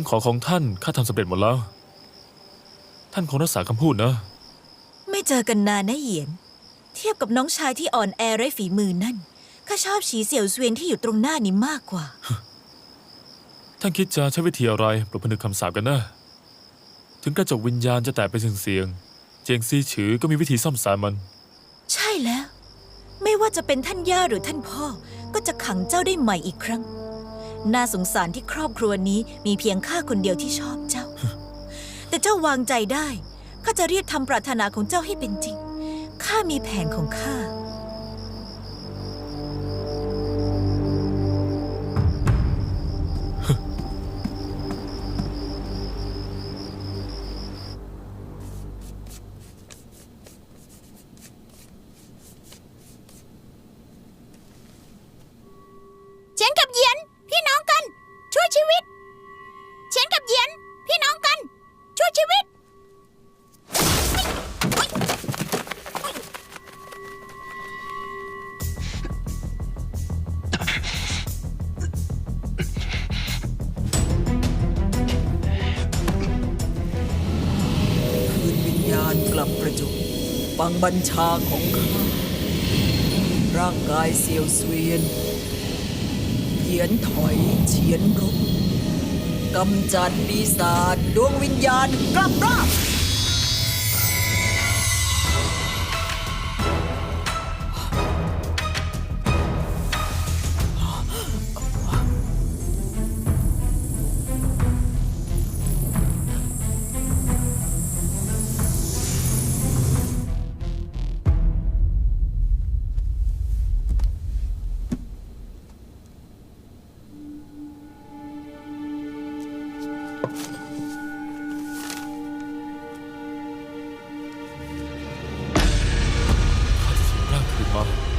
ำขอของท่านข้าทำสำเร็จหมดแล้ว ท่านคงรักษาคำพูดนะ ไม่เจอกันนานนะเหยียน เทียบกับน้องชายที่อ่อนแอไร้ฝีมือนั่นข้าชอบฉีเสี่ยวเสวียนที่อยู่ตรงหน้านี้มากกว่า ท่านคิดจะใช้วิธีอะไรปลุกผนึกคำสาปกันนะถึงกระจกวิญญาณจะแตกเป็นเสียงๆเจียงซีฉือก็มีวิธีซ่อมแซมมัน ใช่แล้ว ไม่ว่าจะเป็นท่านย่าหรือท่านพ่อ ก็จะขังเจ้าได้ใหม่อีกครั้ง น่าสงสารที่ครอบครัวนี้มีเพียงข้าคนเดียวที่ชอบเจ้า แต่เจ้าวางใจได้ข้าจะรีบทำปรารถนาของเจ้าให้เป็นจริงข้ามีแผนของข้า จุฟังบัญชาของข้า ร่างกายเซียวเสวียนเขียนถอยเฉียนรุกกำจัดปีศาจดวงวิญญาณกลับร่าง month.